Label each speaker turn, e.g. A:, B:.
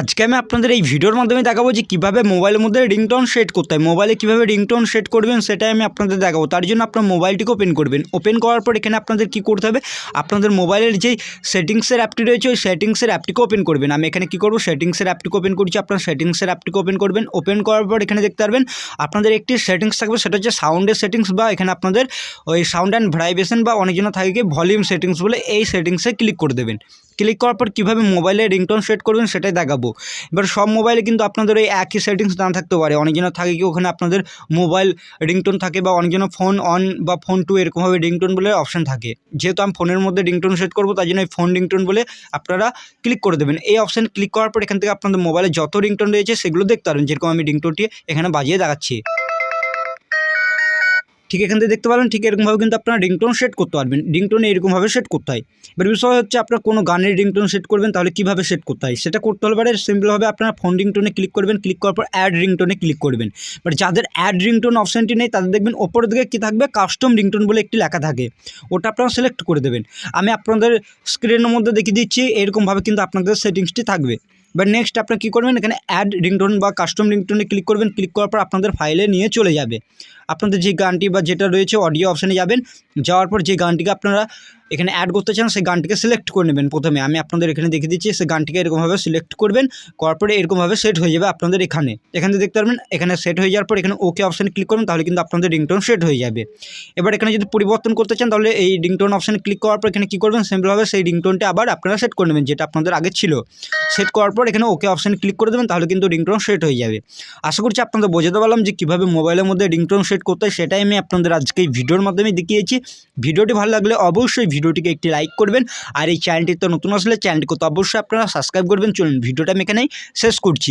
A: আজকে আমি আপনাদের এই ভিডিওর মাধ্যমে দেখাবো যে কীভাবে মোবাইলের মধ্যে রিংটোন সেট করতে হয়। মোবাইলে কীভাবে রিংটোন সেট করবেন সেটাই আমি আপনাদের দেখাবো। তার জন্য আপনার মোবাইলটিকে ওপেন করবেন। ওপেন করার পর এখানে আপনাদের কী করতে হবে? আপনাদের মোবাইলের যেই সেটিংসের অ্যাপটি রয়েছে, ওই সেটিংসের অ্যাপটিকে ওপেন করবেন। আমি এখানে কী করব? সেটিংসের অ্যাপটিকে ওপেন করছি। আপনার সেটিংসের অ্যাপটিকে ওপেন করবেন। ওপেন করার পর এখানে দেখতে পারবেন, আপনাদের একটি সেটিংস থাকবে। সেটা হচ্ছে সাউন্ডের সেটিংস বা এখানে আপনাদের ওই সাউন্ড অ্যান্ড ভাইব্রেশন বা অনেকজন থাকে ভলিউম সেটিংস বলে এই সেটিংসে ক্লিক করে দেবেন। ক্লিক করার পর কীভাবে মোবাইলে রিংটোন সেট করবেন সেটাই দেখাবো। এবার সব মোবাইলে কিন্তু আপনাদের ওই একই সেটিংস না থাকতে পারে। অনেকজনের থাকে কি ওখানে আপনাদের মোবাইল রিংটোন থাকে বা অনেকজনের ফোন অন বা ফোন টু এরকমভাবে রিংটোন বলে অপশান থাকে। যেহেতু আমি ফোনের মধ্যে রিংটোন সেট করব, তাই জন্য এই ফোন রিংটোন বলে আপনারা ক্লিক করে দেবেন। এই অপশান ক্লিক করার পর এখান থেকে আপনাদের মোবাইলে যত রিংটোন রয়েছে, সেগুলো দেখতে পারবেন। যেরকম আমি রিংটোনটি এখানে বাজিয়ে দেখাচ্ছি। ঠিক এখান থেকে দেখতে পারেন ঠিক এরকমভাবে কিন্তু আপনারা রিংটোন সেট করতে পারবেন। রিংটোনে এরকমভাবে সেট করতে হয়। এবার বিষয় হচ্ছে, আপনার কোনো গানের রিংটোন সেট করবেন, তাহলে কীভাবে সেট করতে হয়? সেটা করতে হলে পারে সিম্পলভাবে আপনারা ফোন রিংটোনে ক্লিক করবেন ক্লিক করার পর অ্যাড রিংটোনে ক্লিক করবেন। বাট যাদের অ্যাড রিংটোন অপশানটি নেই, তাদের দেখবেন ওপরের দিকে কী থাকবে? কাস্টম রিংটোন বলে একটি লেখা থাকে। ওটা আপনারা সিলেক্ট করে দেবেন। আমি আপনাদের স্ক্রিনের মধ্যে দেখিয়ে দিচ্ছি, এরকমভাবে কিন্তু আপনাদের সেটিংসটি থাকবে। এবার নেক্সট আপনারা কী করবেন? এখানে অ্যাড রিংটোন বা কাস্টম রিংটোনে ক্লিক করবেন। ক্লিক করার পর আপনাদের ফাইলে নিয়ে চলে যাবে। আপনাদের যে গানটি বা যেটা রয়েছে অডিও অপশানে যাবেন। যাওয়ার পর যে গানটিকে আপনারা এখানে অ্যাড করতে চান, সেই গানটিকে সিলেক্ট করে নেবেন প্রথমে। আমি আপনাদের এখানে দেখিয়ে দিচ্ছি, সেই গানটিকে এরকমভাবে সিলেক্ট করবেন, করার পরে এরকমভাবে সেট হয়ে যাবে আপনাদের এখানে। এখানে দেখতে পারবেন, এখানে সেট হয়ে যাওয়ার পর এখানে ওকে অপশানে ক্লিক করবেন, তাহলে কিন্তু আপনাদের রিংটোন সেট হয়ে যাবে। এবার এখানে যদি পরিবর্তন করতে চান, তাহলে এই রিংটোন অপশানে ক্লিক করার পর এখানে কী করবেন সিম্পলভাবে সেই রিংটোনটা আবার আপনারা সেট করে নেবেন, যেটা আপনাদের আগে ছিল। সেট করার পর এখানে ওকে অপশানে ক্লিক করে দেবেন, তাহলে কিন্তু রিংটোন সেট হয়ে যাবে। আশা করছি আপনাদের বোঝাতে পারলাম যে কীভাবে মোবাইলের মধ্যে রিংটোন সেট করতে হয়, সেটাই আমি আপনাদের আজকে ভিডিওর মাধ্যমে দেখিয়েছি। ভিডিওটি ভালো লাগলে অবশ্যই ভিডিওটিকে একটি লাইক করবেন, আর এই চ্যানেলটি তো নতুন আসলে চ্যানেলটি করতে অবশ্যই আপনারা সাবস্ক্রাইব করবেন। চলুন ভিডিওটা আমি এখানেই শেষ করছি।